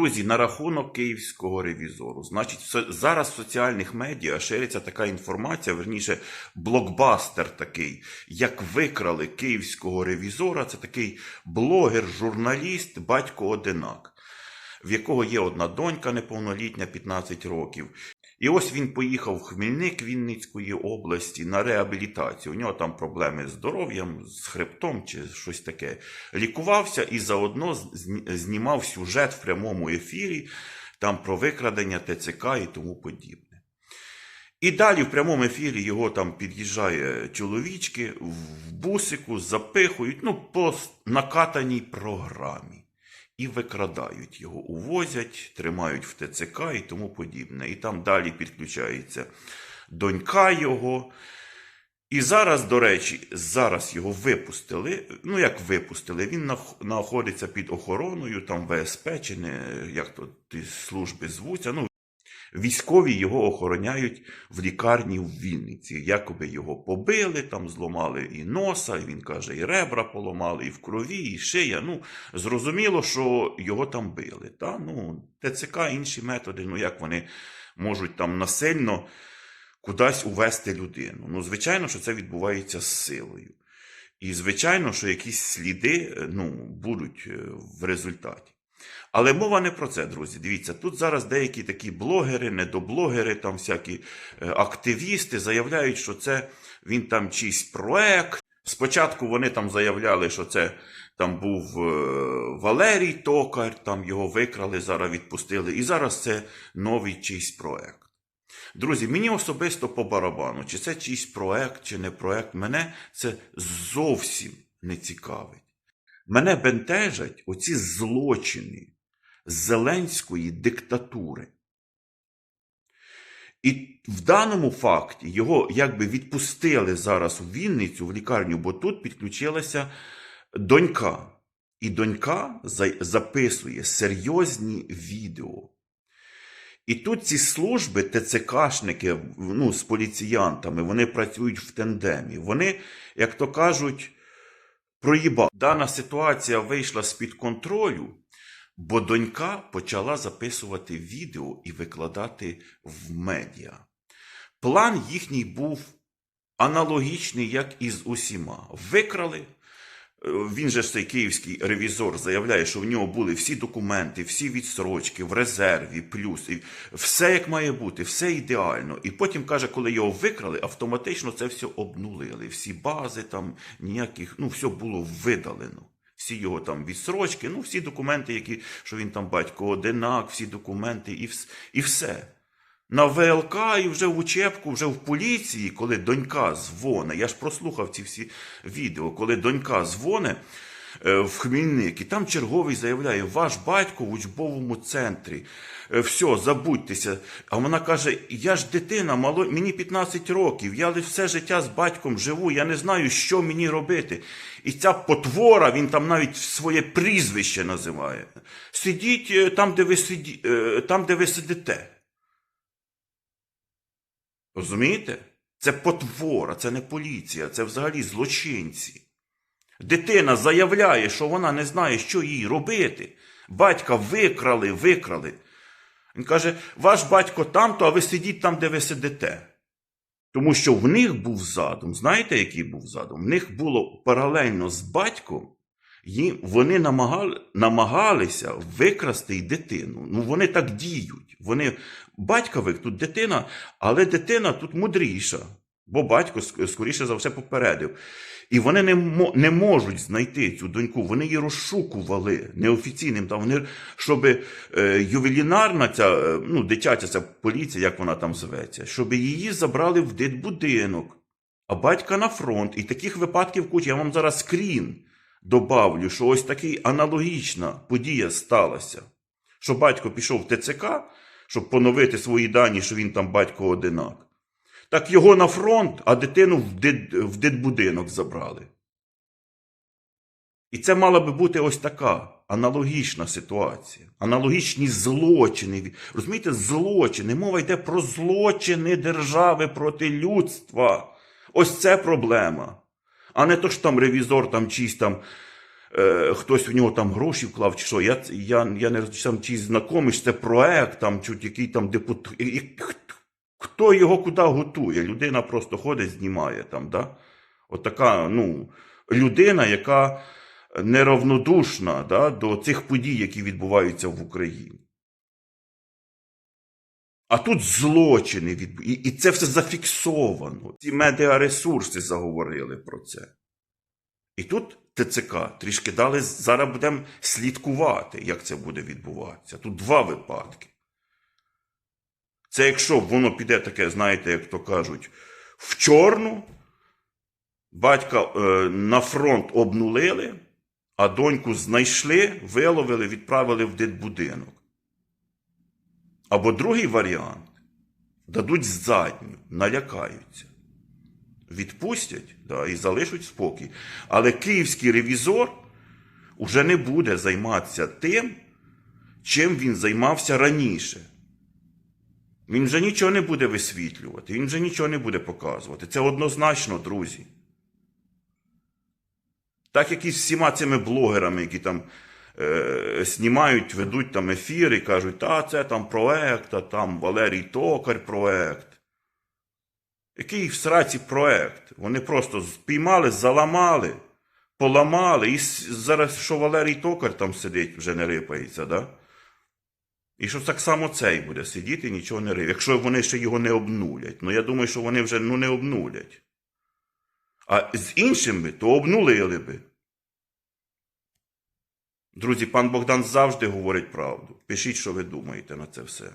Друзі, на рахунок київського ревізору. Значить, зараз в соціальних медіа шириться така інформація, верніше, блокбастер такий, як викрали київського ревізора. Це такий блогер, журналіст, батько одинак, в якого є одна донька неповнолітня, 15 років. І ось він поїхав в Хмельник Вінницької області на реабілітацію. У нього там проблеми з здоров'ям, з хребтом чи щось таке. Лікувався і заодно знімав сюжет в прямому ефірі там про викрадення ТЦК і тому подібне. І далі в прямому ефірі його там під'їжджає чоловічки в бусику, запихують, ну, по накатаній програмі і викрадають його, увозять, тримають в ТЦК і тому подібне. І там далі підключається донька його. І зараз, до речі, зараз його випустили. Ну, як випустили, він знаходиться під охороною, там ВСП, чи не як то ті служби звуться. Ну, Військові його охороняють в лікарні в Вінниці. Якоби його побили, там зламали і носа, і він каже, і ребра поламали, і в крові, і шия. Ну, зрозуміло, що його там били. Та? Ну, ТЦК, інші методи, ну як вони можуть там насильно кудись увести людину. Ну, звичайно, що це відбувається з силою. І звичайно, що якісь сліди е, ну, будуть е, в результаті. Але мова не про це, друзі. Дивіться, тут зараз деякі такі блогери, недоблогери, там всякі е, активісти заявляють, що це він там чийсь проект. Спочатку вони там заявляли, що це там був е, Валерій Токар, там його викрали, зараз відпустили. І зараз це новий чийсь проект. Друзі, мені особисто по барабану, чи це чийсь проект, чи не проект, мене це зовсім не цікавить. Мене бентежать оці злочини зеленської диктатури. І в даному факті його якби відпустили зараз у Вінницю в лікарню, бо тут підключилася донька. І донька записує серйозні відео. І тут ці служби, ТЦКшники ну, з поліціянтами, вони працюють в тандемі. Вони, як то кажуть, проїба. Дана ситуація вийшла з-під контролю, бо донька почала записувати відео і викладати в медіа. План їхній був аналогічний, як і з усіма. Викрали. Він же ж цей київський ревізор заявляє, що в нього були всі документи, всі відсрочки в резерві, плюс і все як має бути, все ідеально. І потім каже, коли його викрали, автоматично це все обнулили. Всі бази там ніяких, ну все було видалено. Всі його там відсрочки, ну всі документи, які що він там батько одинак, всі документи, і, вс- і все. На ВЛК і вже в учебку, вже в поліції, коли донька дзвоне, я ж прослухав ці всі відео, коли донька дзвоне е, в Хмельник, і там черговий заявляє, ваш батько в учбовому центрі. Е, Все, забудьтеся. А вона каже: Я ж дитина, мало, мені 15 років, я все життя з батьком живу, я не знаю, що мені робити. І ця потвора, він там навіть своє прізвище називає. Сидіть е, там, де ви, сиді, там, де ви сидите. Розумієте? Це потвора, це не поліція, це взагалі злочинці. Дитина заявляє, що вона не знає, що їй робити. Батька викрали, викрали. Він каже: ваш батько там-то, а ви сидіть там, де ви сидите. Тому що в них був задум. Знаєте, який був задум? В них було паралельно з батьком, вони намагали, намагалися викрасти й дитину. Ну, вони так діють. Вони, батька вик, тут дитина, але дитина тут мудріша, бо батько, скоріше за все, попередив. І вони не, не можуть знайти цю доньку. Вони її розшукували неофіційним. Там вони, щоб е, ювелінарна ця, е, ну, дитяча ця поліція, як вона там зветься, щоб її забрали в дитбудинок, а батька на фронт. І таких випадків куча. Я вам зараз скрін добавлю, що ось така аналогічна подія сталася. Що батько пішов в ТЦК, щоб поновити свої дані, що він там батько одинак. Так його на фронт, а дитину в, дит, в дитбудинок забрали. І це мала би бути ось така аналогічна ситуація. Аналогічні злочини. Розумієте, злочини. Мова йде про злочини держави проти людства. Ось це проблема. А не то, що там ревізор там чийсь там е, хтось в нього там гроші вклав, чи що. Я, я, я не там, чи знайомий, це проект, там, чи який там депутат. Хто його куди готує? Людина просто ходить, знімає там, да? От така, ну, людина, яка неравнодушна да, до цих подій, які відбуваються в Україні. А тут злочини від... і, і це все зафіксовано. Ці медіаресурси заговорили про це. І тут ТЦК трішки дали, зараз будемо слідкувати, як це буде відбуватися. Тут два випадки. Це якщо воно піде таке, знаєте, як то кажуть, в чорну, батька е, на фронт обнулили, а доньку знайшли, виловили, відправили в дитбудинок. Або другий варіант дадуть задню, налякаються, відпустять да, і залишать спокій. Але київський ревізор уже не буде займатися тим, чим він займався раніше. Він вже нічого не буде висвітлювати, він вже нічого не буде показувати. Це однозначно, друзі. Так як і з всіма цими блогерами, які там е, знімають, ведуть там ефіри, кажуть, та це там проект, а там Валерій Токар проект. Який в сраці проект? Вони просто спіймали, заламали, поламали, і зараз що Валерій Токар там сидить, вже не рипається, да? І що так само цей буде сидіти і нічого не риє, якщо вони ще його не обнулять. Ну я думаю, що вони вже ну, не обнулять. А з іншими то обнулили би. Друзі, пан Богдан завжди говорить правду. Пишіть, що ви думаєте на це все.